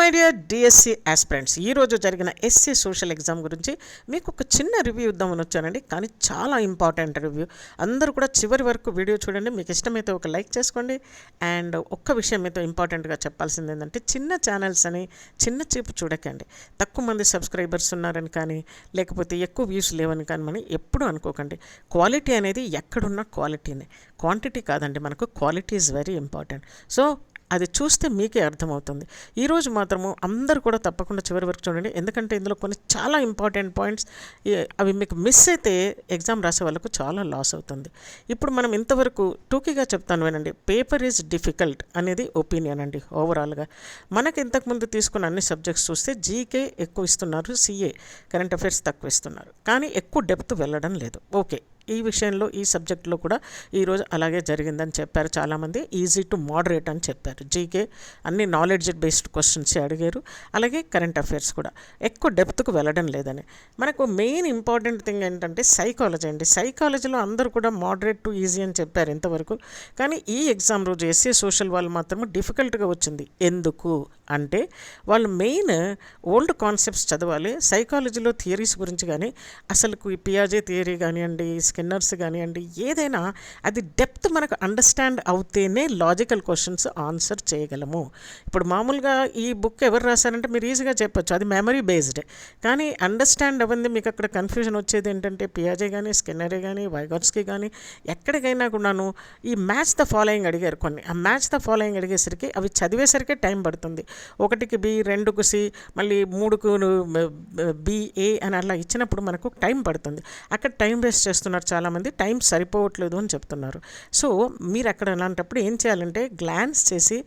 My dear DSC aspirants. ఈరోజు జరిగిన SC social exam గురించి మీకు ఒక చిన్న రివ్యూ ఇద్దామని వచ్చానండి. కానీ చాలా ఇంపార్టెంట్ రివ్యూ. అందరూ కూడా చివరి వరకు వీడియో చూడండి. మీకు ఇష్టమైతే ఒక లైక్ చేసుకోండి. అండ్ ఒక్క విషయం మీతో ఇంపార్టెంట్గా చెప్పాల్సింది ఏంటంటే చిన్న ఛానల్స్ అని చిన్న చూపు చూడకండి. తక్కువ మంది సబ్స్క్రైబర్స్ ఉన్నారని కానీ లేకపోతే ఎక్కువ వ్యూస్ లేవని కానీ మనం ఎప్పుడు అనుకోకండి. క్వాలిటీ అనేది ఎక్కడున్న క్వాలిటీనే. క్వాంటిటీ కాదండి మనకు. Quality is very important. So అది చూస్తే మీకే అర్థమవుతుంది. ఈరోజు మాత్రము అందరూ కూడా తప్పకుండా చివరి వరకు చూడండి. ఎందుకంటే ఇందులో కొన్ని చాలా ఇంపార్టెంట్ పాయింట్స్ అవి మీకు మిస్ అయితే ఎగ్జామ్ రాసే వాళ్ళకు చాలా లాస్ అవుతుంది. ఇప్పుడు మనం ఇంతవరకు టూకీగా చెప్తాను వినండి. పేపర్ ఈజ్ డిఫికల్ట్ అనేది ఒపీనియన్ అండి ఓవరాల్గా. మనకి ఇంతకుముందు తీసుకున్న అన్ని సబ్జెక్ట్స్ చూస్తే జీకే ఎక్కువ ఇస్తున్నారు సిఏ కరెంట్ అఫైర్స్ తక్కువ ఇస్తున్నారు. కానీ ఎక్కువ డెప్త్ వెళ్ళడం లేదు. ఓకే. ఈ విషయంలో ఈ సబ్జెక్ట్లో కూడా ఈరోజు అలాగే జరిగిందని చెప్పారు చాలామంది. ఈజీ టు మోడరేట్ అని చెప్పారు. జీకే అన్ని నాలెడ్జ్ బేస్డ్ క్వశ్చన్స్ అడిగారు. అలాగే కరెంట్ అఫైర్స్ కూడా. ఎక్కువ డెప్త్కు వెళ్ళడం లేదని. మనకు మెయిన్ ఇంపార్టెంట్ థింగ్ ఏంటంటే సైకాలజీ అండి. సైకాలజీలో అందరూ కూడా మోడరేట్ టు ఈజీ అని చెప్పారు ఇంతవరకు. కానీ ఈ ఎగ్జామ్ రోజు ఎస్సీ సోషల్ వాళ్ళు మాత్రం డిఫికల్ట్గా వచ్చింది. ఎందుకు? అంటే వాళ్ళు మెయిన్ ఓల్డ్ కాన్సెప్ట్స్ చదవాలి. సైకాలజీలో థియరీస్ గురించి కానీ అసలు ఈ పియాజే థియరీ కానివ్వండి స్కిన్నర్స్ కానివ్వండి ఏదైనా అది డెప్త్ మనకు అండర్స్టాండ్ అవుతేనే లాజికల్ క్వశ్చన్స్ ఆన్సర్ చేయగలము. ఇప్పుడు మామూలుగా ఈ బుక్ ఎవరు రాశారంటే మీరు ఈజీగా చెప్పొచ్చు అది మెమరీ బేస్డ్. కానీ అండర్స్టాండ్ అవ్వంది మీకు అక్కడ కన్ఫ్యూజన్ వచ్చేది ఏంటంటే పియాజే కానీ స్కిన్నరే కానీ వైగర్స్కి కానీ ఎక్కడికైనా కూడాను ఈ మ్యాచ్ ద ఫాలోయింగ్ అడిగారు కొన్ని. ఆ మ్యాచ్ ద ఫాలోయింగ్ అడిగేసరికి అవి చదివేసరికి టైం పడుతుంది. ఒకటికి బి రెండుకు సి మళ్ళీ మూడుకు బిఏ అని అలా ఇచ్చినప్పుడు మనకు టైం పడుతుంది. అక్కడ టైం వేస్ట్ చేస్తున్నారు చాలామంది టైం సరిపోవట్లేదు అని చెప్తున్నారు. సో మీరు అక్కడ అలాంటప్పుడు ఏం చేయాలంటే గ్లాన్స్ చేసి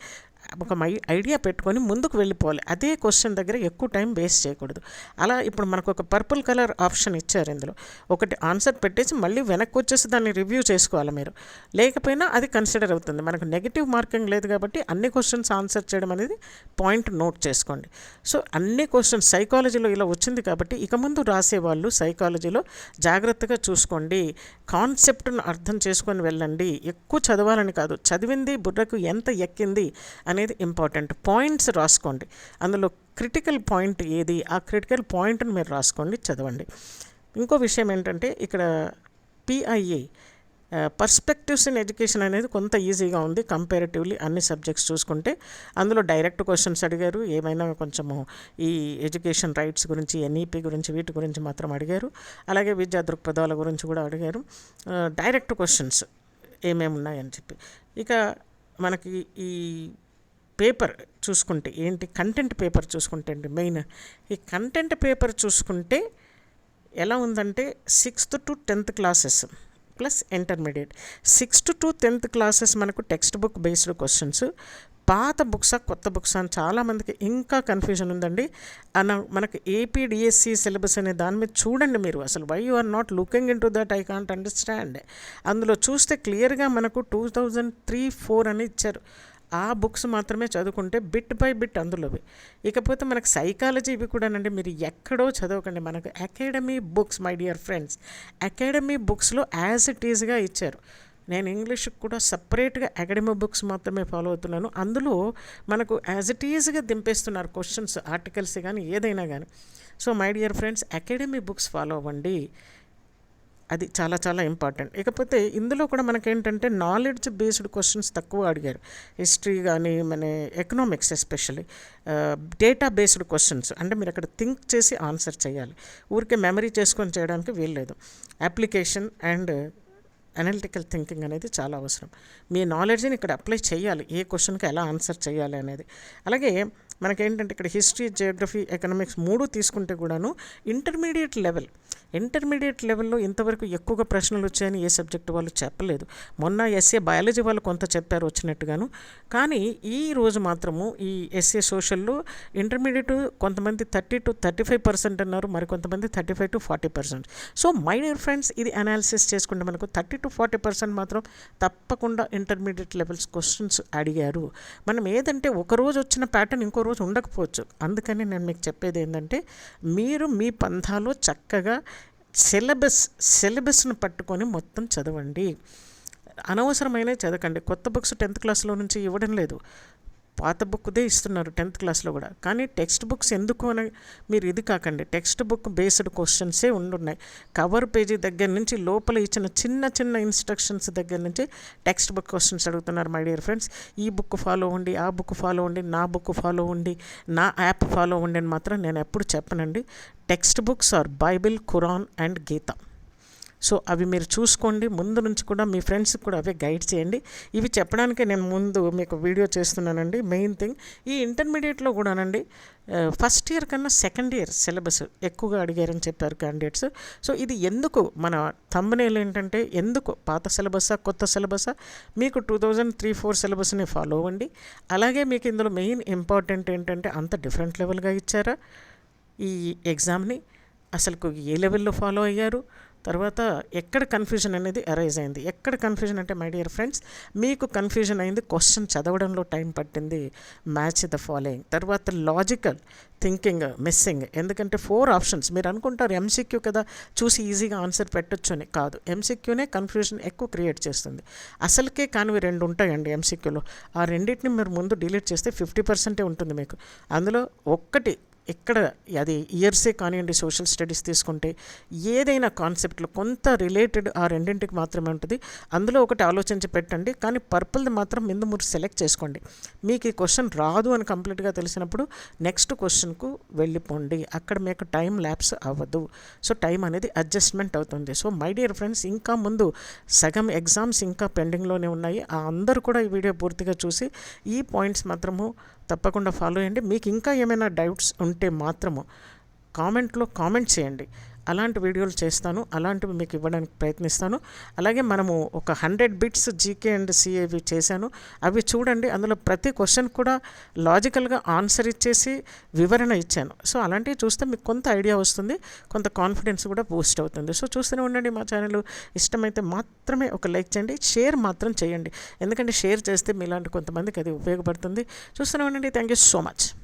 ఒక మై ఐడియా పెట్టుకొని ముందుకు వెళ్ళిపోవాలి. అదే క్వశ్చన్ దగ్గర ఎక్కువ టైం వేస్ట్ చేయకూడదు. అలా ఇప్పుడు మనకు ఒక పర్పుల్ కలర్ ఆప్షన్ ఇచ్చారు ఇందులో. ఒకటి ఆన్సర్ పెట్టేసి మళ్ళీ వెనక్కి వచ్చేసి దాన్ని రివ్యూ చేసుకోవాలి మీరు. లేకపోయినా అది కన్సిడర్ అవుతుంది. మనకు నెగిటివ్ మార్కింగ్ లేదు కాబట్టి అన్ని క్వశ్చన్స్ ఆన్సర్ చేయడం అనేది పాయింట్ నోట్ చేసుకోండి. సో అన్ని క్వశ్చన్స్ సైకాలజీలో ఇలా వచ్చింది కాబట్టి ఇక ముందు రాసేవాళ్ళు సైకాలజీలో జాగ్రత్తగా చూసుకోండి. కాన్సెప్ట్ను అర్థం చేసుకొని వెళ్ళండి. ఎక్కువ చదవాలని కాదు. చదివింది బుర్రకు ఎంత ఎక్కింది అనేది ఇంపార్టెంట్ పాయింట్స్ రాసుకోండి. అందులో క్రిటికల్ పాయింట్ ఏది? ఆ క్రిటికల్ పాయింట్ని మీరు రాసుకోండి చదవండి. ఇంకో విషయం ఏంటంటే ఇక్కడ పిఐఏ పర్స్పెక్టివ్స్ ఇన్ ఎడ్యుకేషన్ అనేది కొంత ఈజీగా ఉంది. కంపారిటివ్లీ అన్ని సబ్జెక్ట్స్ చూసుకుంటే అందులో డైరెక్ట్ క్వశ్చన్స్ అడిగారు. ఏమైనా కొంచెము ఈ ఎడ్యుకేషన్ రైట్స్ గురించి ఎన్ఈపి గురించి వీటి గురించి మాత్రం అడిగారు. అలాగే విద్యా దృక్పథాల గురించి కూడా అడిగారు. డైరెక్ట్ క్వశ్చన్స్ ఏమేమి ఉన్నాయని చెప్పి. ఇక మనకి ఈ పేపర్ చూసుకుంటే ఏంటి కంటెంట్ పేపర్ చూసుకుంటే అండి మెయిన్. ఈ కంటెంట్ పేపర్ చూసుకుంటే ఎలా ఉందంటే sixth to tenth classes plus intermediate. Sixth to tenth classes మనకు టెక్స్ట్ బుక్ బేస్డ్ క్వశ్చన్స్ పాత బుక్సా కొత్త బుక్స్ అని చాలామందికి ఇంకా కన్ఫ్యూజన్ ఉందండి. అన్న మనకు ఏపీడిఎస్సి సిలబస్ అనే దాని మీద చూడండి మీరు అసలు. Why you are not looking into that I can't understand అందులో చూస్తే క్లియర్గా మనకు టూ థౌజండ్ త్రీ ఫోర్ అని ఇచ్చారు. ఆ బుక్స్ మాత్రమే చదువుకుంటే బిట్ బై బిట్ అందులోవి. ఇకపోతే మనకు సైకాలజీ ఇవి కూడానండి మీరు ఎక్కడో చదవకండి. మనకు academy books my dear friends academy బుక్స్లో యాజ్ ఇట్ ఈజ్గా ఇచ్చారు. నేను ఇంగ్లీష్కి కూడా సపరేట్గా అకాడమీ బుక్స్ మాత్రమే ఫాలో అవుతున్నాను. అందులో మనకు యాజ్ ఇట్ ఈజ్గా దింపేస్తున్నారు క్వశ్చన్స్ ఆర్టికల్స్ కానీ ఏదైనా కానీ so my dear friends academy books follow అవ్వండి. అది చాలా చాలా ఇంపార్టెంట్ ఇకపోతే ఇందులో కూడా మనకేంటంటే నాలెడ్జ్ బేస్డ్ క్వశ్చన్స్ తక్కువ అడిగారు. హిస్టరీ కానీ మన economics especially data based questions అంటే మీరు అక్కడ థింక్ చేసి ఆన్సర్ చేయాలి. ఊరికే మెమరీ చేసుకొని చేయడానికి వీల్లేదు. అప్లికేషన్ అండ్ అనలిటికల్ థింకింగ్ అనేది చాలా అవసరం. మీ నాలెడ్జ్ని ఇక్కడ అప్లై చేయాలి. ఏ క్వశ్చన్కి ఎలా ఆన్సర్ చేయాలి అనేది. అలాగే మనకేంటంటే ఇక్కడ హిస్టరీ జియోగ్రఫీ ఎకనామిక్స్ మూడు తీసుకుంటే కూడాను ఇంటర్మీడియట్ లెవెల్ ఇంటర్మీడియట్ లెవెల్లో ఇంతవరకు ఎక్కువగా ప్రశ్నలు వచ్చాయని ఏ సబ్జెక్ట్ వాళ్ళు చెప్పలేదు. మొన్న ఎస్ఏ బయాలజీ వాళ్ళు కొంత చెప్పారు వచ్చినట్టుగాను. కానీ ఈ రోజు మాత్రము ఈ ఎస్ఏ సోషల్లో ఇంటర్మీడియట్ కొంతమంది thirty to thirty five percent అన్నారు మరి కొంతమంది thirty five to forty percent so my dear friends ఇది అనాలిసిస్ చేసుకుంటే మనకు థర్టీ టు ఫార్టీ పర్సెంట్ మాత్రం తప్పకుండా ఇంటర్మీడియట్ లెవెల్స్ క్వశ్చన్స్ అడిగారు. మనం ఏదంటే ఒక రోజు వచ్చిన ప్యాటర్న్ ఇంకో రోజు ఉండకపోవచ్చు. అందుకని నేను మీకు చెప్పేది ఏంటంటే మీరు మీ పంథాలో చక్కగా సిలబస్ సిలబస్ను పట్టుకొని మొత్తం చదవండి. అనవసరమైన చదవకండి. కొత్త బుక్స్ టెన్త్ క్లాస్లో నుంచి ఇవ్వడం లేదు. పాత బుక్దే ఇస్తున్నారు టెన్త్ క్లాస్లో కూడా. కానీ టెక్స్ట్ బుక్స్ ఎందుకు అని మీరు ఇది కాకండి. టెక్స్ట్ బుక్ బేస్డ్ క్వశ్చన్సే ఉండున్నాయి. కవర్ పేజీ దగ్గర నుంచి లోపల ఇచ్చిన చిన్న చిన్న ఇన్స్ట్రక్షన్స్ దగ్గర నుంచి టెక్స్ట్ బుక్ క్వశ్చన్స్ అడుగుతున్నారు మై డియర్ ఫ్రెండ్స్. ఈ బుక్ ఫాలో ఉండి ఆ బుక్ ఫాలో ఉండి నా బుక్ ఫాలో ఉండి నా యాప్ ఫాలో ఉండి అని మాత్రం నేను ఎప్పుడు చెప్పనండి. Textbooks are Bible Quran and Gita. So అవి మీరు చూసుకోండి. ముందు నుంచి కూడా మీ ఫ్రెండ్స్కి కూడా అవే గైడ్ చేయండి. ఇవి చెప్పడానికే నేను ముందు మీకు వీడియో చేస్తున్నానండి. మెయిన్ థింగ్ ఈ ఇంటర్మీడియట్లో కూడానండి ఫస్ట్ ఇయర్ కన్నా సెకండ్ ఇయర్ సిలబస్ ఎక్కువగా అడిగారని చెప్పారు క్యాండిడేట్స్ సో ఇది ఎందుకు మన తమ్మునేలు ఏంటంటే ఎందుకు పాత సిలబసా కొత్త సిలబసా మీకు టూ థౌజండ్ త్రీ ఫోర్ సిలబస్ని ఫాలో అవ్వండి. అలాగే మీకు ఇందులో మెయిన్ ఇంపార్టెంట్ ఏంటంటే అంత డిఫరెంట్ లెవెల్గా ఇచ్చారా? ఈ ఎగ్జామ్ని అసలు ఏ లెవెల్లో ఫాలో అయ్యారు? తర్వాత ఎక్కడ కన్ఫ్యూజన్ అనేది అరైజ్ అయింది? ఎక్కడ కన్ఫ్యూజన్ అంటే మై డియర్ ఫ్రెండ్స్ మీకు కన్ఫ్యూజన్ అయింది క్వశ్చన్ చదవడంలో టైం పట్టింది మ్యాచ్ ద ఫాలోయింగ్ తర్వాత లాజికల్ థింకింగ్ మిస్సింగ్ ఎందుకంటే ఫోర్ ఆప్షన్స్ మీరు అనుకుంటారు ఎంసీక్యూ కదా చూసి ఈజీగా ఆన్సర్ పెట్టొచ్చు అని కాదు ఎంసీక్యూనే కన్ఫ్యూజన్ ఎక్కువ క్రియేట్ చేస్తుంది. అసలుకే కానివి రెండు ఉంటాయండి ఎంసీక్యూలో ఆ రెండింటిని మీరు ముందు డిలీట్ చేస్తే ఫిఫ్టీ పర్సెంటే ఉంటుంది మీకు. అందులో ఒక్కటి ఇక్కడ అది ఇయర్సే కానివ్వండి సోషల్ స్టడీస్ తీసుకుంటే ఏదైనా కాన్సెప్ట్లో కొంత రిలేటెడ్ ఆ రెండింటికి మాత్రమే ఉంటుంది. అందులో ఒకటి ఆలోచించి పెట్టండి కానీ పర్పుల్ది మాత్రం ముందు మీరు సెలెక్ట్ చేసుకోండి. మీకు ఈ క్వశ్చన్ రాదు అని కంప్లీట్గా తెలిసినప్పుడు నెక్స్ట్ క్వశ్చన్కు వెళ్ళిపోండి. అక్కడ మీకు టైం ల్యాప్స్ అవ్వదు. సో టైం అనేది అడ్జస్ట్మెంట్ అవుతుంది. సో మై డియర్ ఫ్రెండ్స్ ఇంకా ముందు సగం ఎగ్జామ్స్ ఇంకా పెండింగ్లోనే ఉన్నాయి. ఆ అందరూ కూడా ఈ వీడియో పూర్తిగా చూసి ఈ పాయింట్స్ మాత్రము తప్పకుండా ఫాలో అయ్యండి. మీకు ఇంకా ఏమైనా డౌట్స్ ఉంటే మాత్రము కామెంట్లో కామెంట్ చేయండి. అలాంటి వీడియోలు చేస్తాను. అలాంటివి మీకు ఇవ్వడానికి ప్రయత్నిస్తాను. అలాగే మనము ఒక హండ్రెడ్ బిట్స్ జీకే అండ్ సిఏవి చేశాను. అవి చూడండి. అందులో ప్రతి క్వశ్చన్ కూడా లాజికల్గా ఆన్సర్ ఇచ్చేసి వివరణ ఇచ్చాను. సో అలాంటివి చూస్తే మీకు కొంత ఐడియా వస్తుంది. కొంత కాన్ఫిడెన్స్ కూడా బూస్ట్ అవుతుంది. సో చూస్తూనే ఉండండి మా ఛానల్. ఇష్టమైతే మాత్రమే ఒక లైక్ చేయండి. షేర్ మాత్రం చేయండి. ఎందుకంటే షేర్ చేస్తే మీలాంటి కొంతమందికి అది ఉపయోగపడుతుంది. చూస్తూనే ఉండండి. Thank you so much.